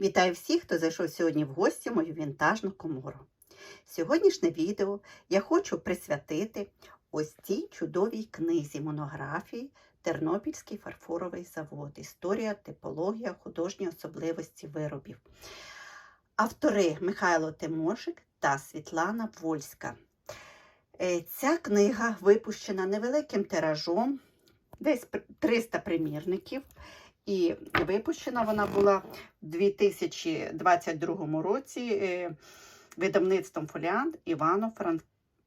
Вітаю всіх, хто зайшов сьогодні в гості в мою вінтажну комору. Сьогоднішнє відео я хочу присвятити ось цій чудовій книзі монографії Тернопільський фарфоровий завод. Історія, типологія, художні особливості виробів. Автори Михайло Тимошик та Світлана Вольська. Е, Ця книга випущена невеликим тиражом, десь 300 примірників. І випущена вона була в 2022 році е, видавництвом фоліант Івано -Франк...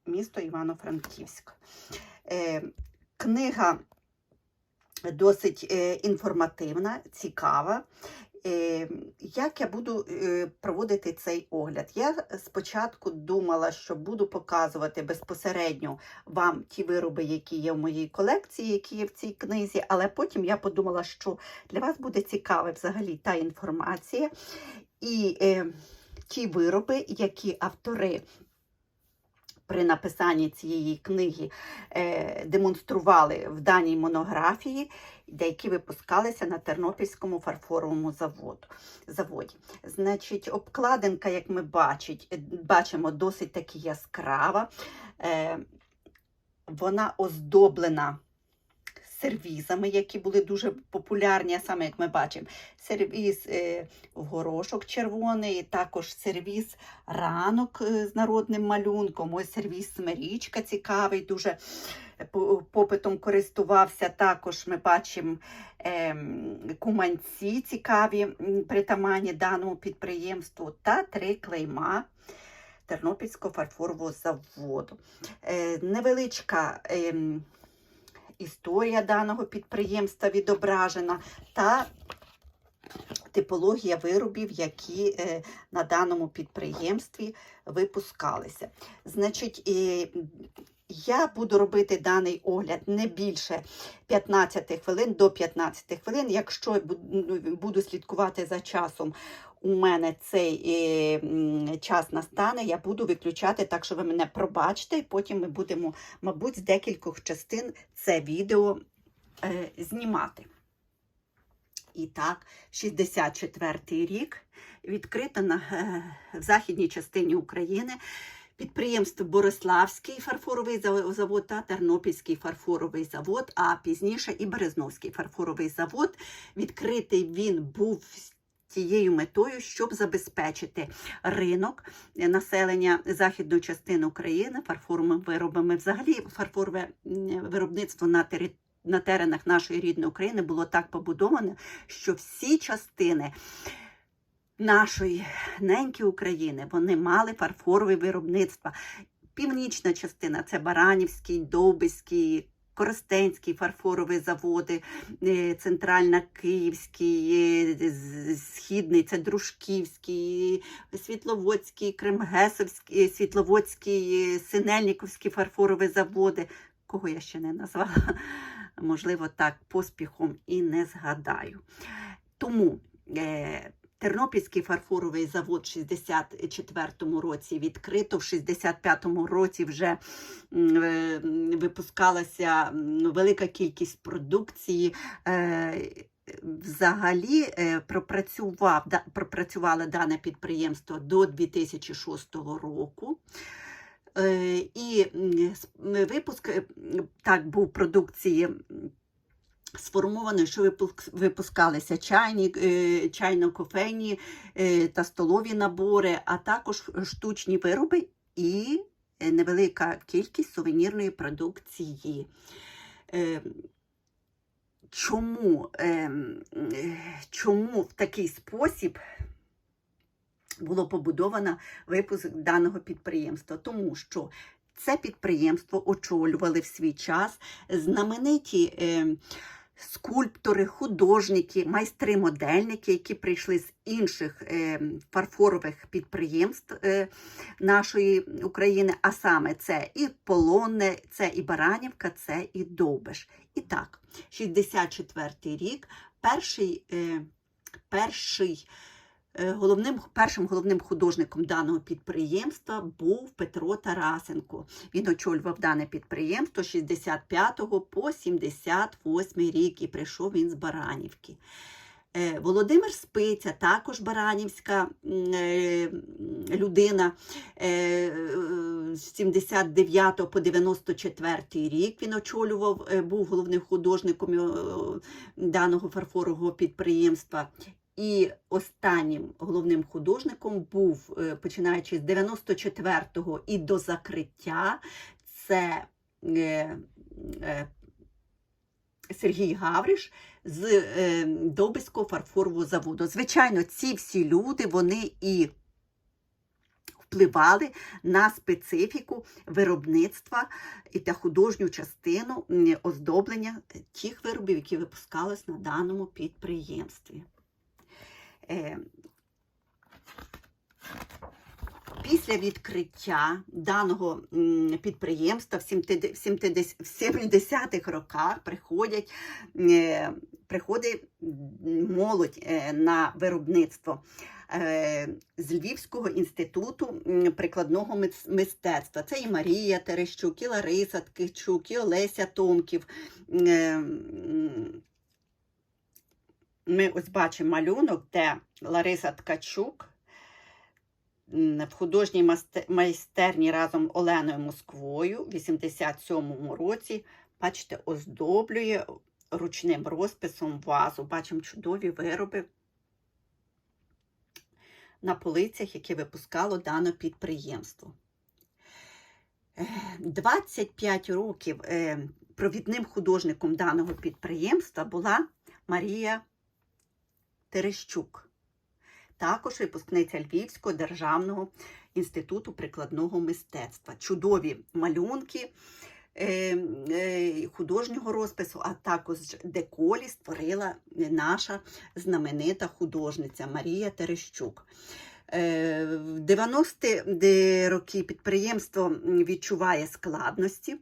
місто Івано-Франківськ. Е, Книга досить е, інформативна, цікава. Е, Як я буду е, проводити цей огляд? Я спочатку думала, що буду показувати безпосередньо вам ті вироби, які є в моїй колекції, які є в цій книзі, але потім я подумала, що для вас буде цікава взагалі та інформація і е, ті вироби, які автори. При написанні цієї книги е, демонстрували в даній монографії, деякі випускалися на Тернопільському фарфоровому заводу, заводі. Значить, обкладинка, як ми бачить, е, бачимо, досить таки яскрава. Е, вона оздоблена сервізами, які були дуже популярні, а саме, як ми бачимо, сервіз е, в горошок червоний, також сервіз ранок е, з народним малюнком, ось сервіз смирічка цікавий, дуже попитом користувався. Також ми бачимо е, куманці цікаві, притаманні даному підприємству, та три клейма. Тернопільського фарфорового заводу. Е, невеличка ем, історія даного підприємства відображена та типологія виробів, які е, на даному підприємстві випускалися. Значить, я буду робити даний огляд не більше 15 хвилин до 15 хвилин. Якщо ну, буду слідкувати за часом, у мене цей час настане, я буду виключати, так що ви мене пробачте, і потім ми будемо, мабуть, з декількох частин це відео е, знімати. І так, 64-й рік відкрито на, е, в західній частині України підприємство Бориславський фарфоровий завод та Тернопільський фарфоровий завод, а пізніше і Березновський фарфоровий завод. Відкритий він був тією метою, щоб забезпечити ринок е, населення західної частини України фарфоровими виробами. Взагалі, фарфорове виробництво на території на теренах нашої рідної України було так побудоване, що всі частини нашої неньки України вони мали фарфорові виробництва. Північна частина це Баранівський, Довбиський, Коростенський фарфорові заводи, е, Центральна Київський, е, Східний, це Дружківський, Світловодський, Кремгесовський, е, Світловодський, Синельниковський фарфорові заводи. Кого я ще не назвала, можливо, так поспіхом і не згадаю. Тому Тернопільський фарфоровий завод в 64-му році відкрито, в 65-му році вже е, випускалася велика кількість продукції. Е, Взагалі е, пропрацював, пропрацювало дане підприємство до 2006 року. І випуск так був продукції м, сформованої, що випускалися чайні, е, чайно-кофейні е, та столові набори, а також штучні вироби і невелика кількість сувенірної продукції. Е, Чому, чому в такий спосіб було побудовано випуск даного підприємства? Тому що це підприємство очолювали в свій час знамениті скульптори, художники, майстри-модельники, які прийшли з інших е, фарфорових підприємств е, нашої України, а саме це і Полонне, це і Баранівка, це і Довбиш. І так, 64-й рік, перший, е, перший головним, першим головним художником даного підприємства був Петро Тарасенко. Він очолював дане підприємство з 65 по 78 рік і прийшов він з Баранівки. Е, Володимир Спиця, також Баранівська е, людина. е, е, З 79 по 94 рік він очолював, е, був головним художником е, даного фарфорового підприємства. І останнім головним художником був, е, починаючи з 94-го і до закриття, це е, е, Сергій Гавриш з Добиського фарфорового заводу. Звичайно, ці всі люди вони і впливали на специфіку виробництва та художню частину оздоблення тих виробів, які випускались на даному підприємстві. Е, Після відкриття даного підприємства в 70 в 70-х роках приходять, е, приходить молодь е, на виробництво з Львівського інституту прикладного мистецтва. Це і Марія Терещук, і Лариса Ткачук, і Олеся Томків. Е, Ми ось бачимо малюнок, де Лариса Ткачук в художній майстерні разом Оленою Москвою в 87-му році, бачите, оздоблює ручним розписом вазу. Бачимо чудові вироби на полицях, які випускало дане підприємство. Е, 25 років е, провідним художником даного підприємства була Марія Терещук, також випускниця Львівського державного інституту прикладного мистецтва. Чудові малюнки е, е, художнього розпису, а також деколі створила наша знаменита художниця Марія Терещук. Е, В 90-ті роки підприємство відчуває складності.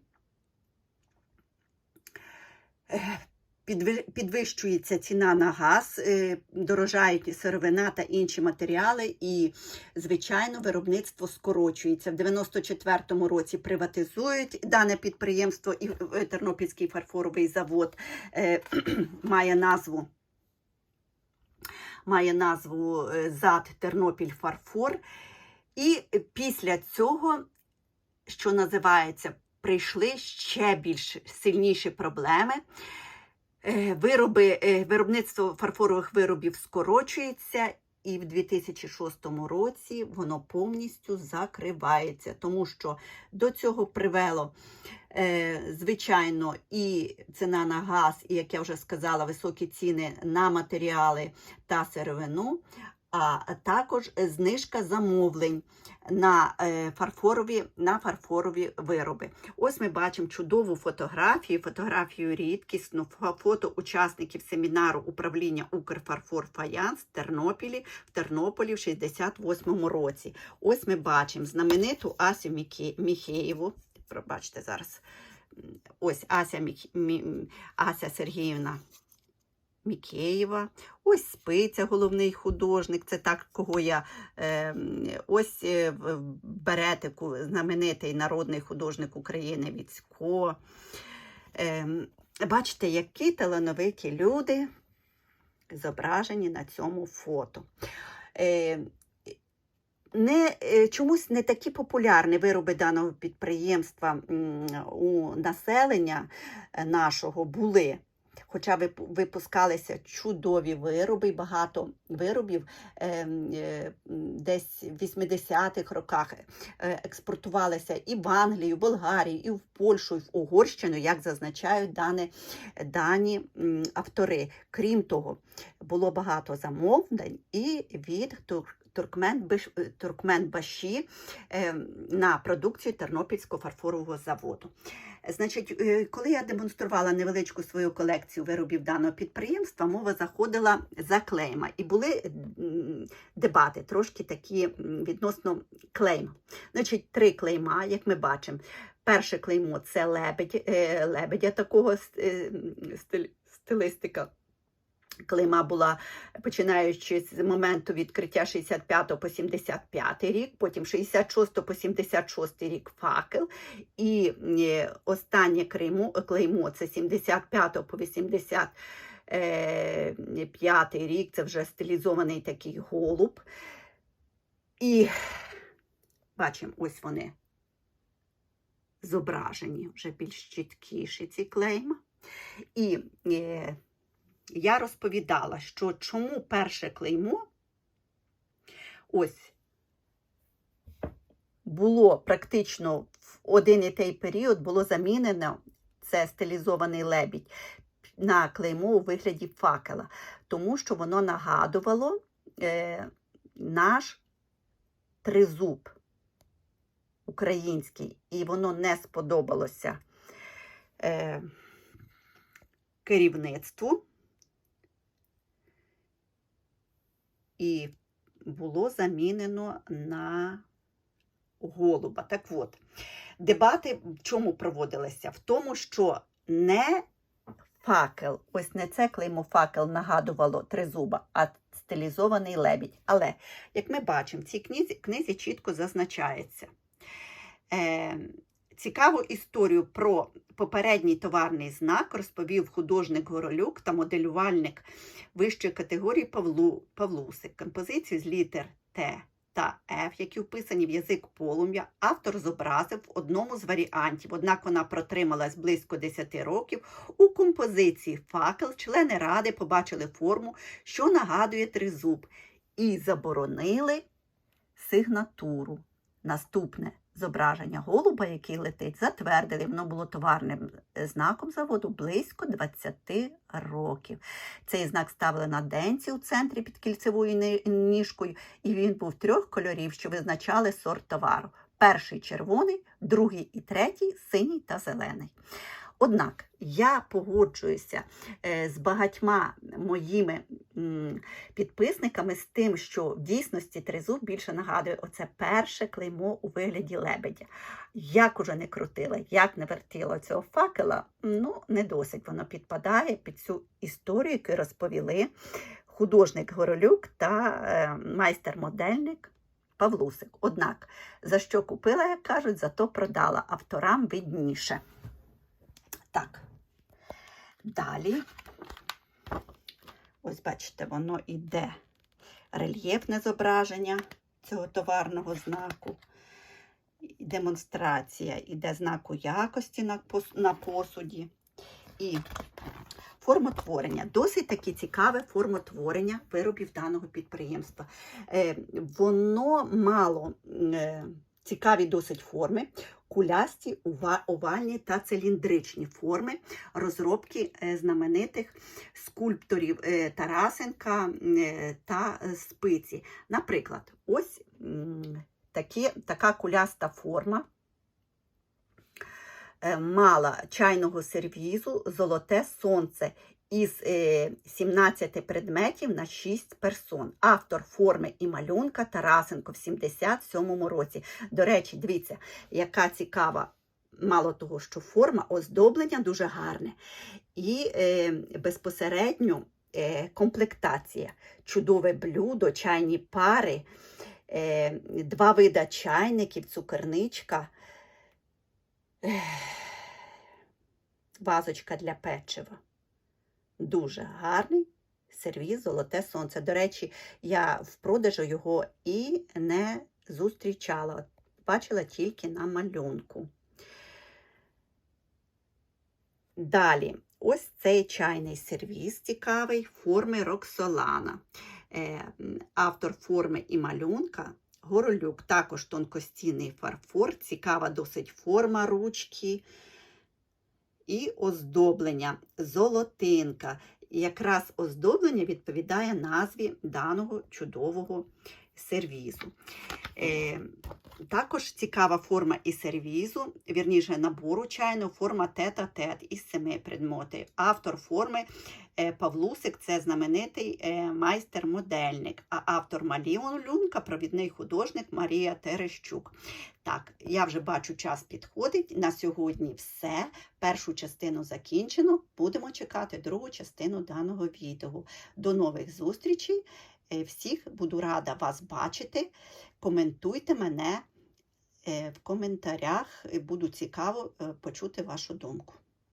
Підвищується ціна на газ, е, дорожають сировина та інші матеріали, і, звичайно, виробництво скорочується. В 94-му році приватизують дане підприємство, і Тернопільський фарфоровий завод е, має назву. Має назву е, ЗАД Тернопіль Фарфор. І після цього, що називається, прийшли ще більш сильніші проблеми. Е, Вироби, е, виробництво фарфорових виробів скорочується, і в 2006 році воно повністю закривається, тому що до цього привело, е, звичайно, і ціна на газ, і, як я вже сказала, високі ціни на матеріали та сировину, а також знижка замовлень на е, фарфорові, на фарфорові вироби. Ось ми бачимо чудову фотографію, фотографію рідкісну, фото учасників семінару управління Укрфарфор Фаянс в Тернопілі, в Тернополі в 68-му році. Ось ми бачимо знамениту Асю Міхеєву. Пробачте зараз. Ось Ася, Мі... Ася Сергіївна Мікеєва, ось спиця, головний художник. Це так, кого я е, ось е, в беретику, знаменитий народний художник України Віцько. Е, бачите, які талановиті люди зображені на цьому фото. Е, не, е, чомусь не такі популярні вироби даного підприємства у населення е, нашого були. Хоча вип- випускалися чудові вироби, багато виробів ем, е, десь в 80-х роках е, експортувалися і в Англію, в Болгарію, і в Польщу, і в Угорщину, як зазначають дані, дані автори. Крім того, було багато замовлень і від Туркменбаші е, на продукцію Тернопільського фарфорового заводу. Значить, е, коли я демонструвала невеличку свою колекцію виробів даного підприємства, мова заходила за клейма. І були дебати, трошки такі відносно клейма. Значить, три клейма, як ми бачимо. Перше клеймо це лебедь, е, лебедя такого с- е. Клейма була починаючи з моменту відкриття 65 по 75 рік, потім 66 по 76 рік факел. І е, останнє клеймо, клеймо це 75 по е, п'ятий рік, це вже стилізований такий голуб. І бачимо, ось вони зображені вже більш чіткіші ці клейма. І е, я розповідала, що чому перше клеймо ось було практично в один і той період було замінено це стилізований лебідь на клеймо у вигляді факела, тому що воно нагадувало е, наш тризуб український, і воно не сподобалося е, керівництву. І було замінено на голуба. Так от, дебати в чому проводилися? В тому, що не факел, ось не це клеймо факел нагадувало тризуба, а стилізований лебідь. Але, як ми бачимо, в цій книзі, книзі чітко зазначається. Е, Цікаву історію про попередній товарний знак розповів художник Горолюк та моделювальник вищої категорії Павлу, Павлусик. Композицію з літер Т та Ф, які вписані в язик полум'я, автор зобразив в одному з варіантів, однак вона протрималась близько 10 років. У композиції факел члени ради побачили форму, що нагадує тризуб, і заборонили сигнатуру. Наступне зображення голуба, який летить, затвердили. Воно було товарним знаком заводу близько 20 років. Цей знак ставили на денці у центрі під кільцевою ніжкою, і він був трьох кольорів, що визначали сорт товару. Перший червоний, другий і третій синій та зелений. Однак я погоджуюся е, з багатьма моїми підписниками з тим, що в дійсності тризуб більше нагадує оце перше клеймо у вигляді лебедя. Як уже не крутила, як не вертіла цього факела, ну не досить воно підпадає під цю історію, яку розповіли художник Горолюк та е, майстер-модельник Павлусик. Однак, за що купила, як кажуть, зато продала авторам видніше. Так. Далі, ось бачите, воно іде рельєфне зображення цього товарного знаку. Демонстрація іде знаку якості на, посуді. І формотворення. Досить таки цікаве формотворення виробів даного підприємства. Е, воно мало е, цікаві досить форми, кулясті, овальні та циліндричні форми розробки е, знаменитих скульпторів е, Тарасенка е, та Спиці. Наприклад, ось такі, така куляста форма мала чайного сервізу Золоте сонце із е, 17 предметів на 6 персон. Автор форми і малюнка Тарасенко в 77-му році. До речі, дивіться, яка цікава. Мало того, що форма оздоблення дуже гарне. І е, безпосередньо е, комплектація, чудове блюдо, чайні пари, е, два вида чайників, цукерничка, ех, вазочка для печива. Дуже гарний сервіз Золоте Сонце. До речі, я в продажу його і не зустрічала. Бачила тільки на малюнку. Далі, ось цей чайний сервіз цікавий форми Роксолана. Е, автор форми і малюнка Горолюк, також тонкостінний фарфор, цікава досить форма ручки і оздоблення золотинка. Якраз оздоблення відповідає назві даного чудового сервізу. Е, також цікава форма і сервізу, вірніше набору чайного, форма тет-а-тет із семи предметів. Автор форми е, Павлусик це знаменитий е, майстер-модельник, а автор малюнка провідний художник Марія Терещук. Так, я вже бачу, час підходить. На сьогодні все. Першу частину закінчено. Будемо чекати другу частину даного відео. До нових зустрічей. Е, Всіх буду рада вас бачити. Коментуйте мене е, в коментарях. Буду цікаво е, почути вашу думку.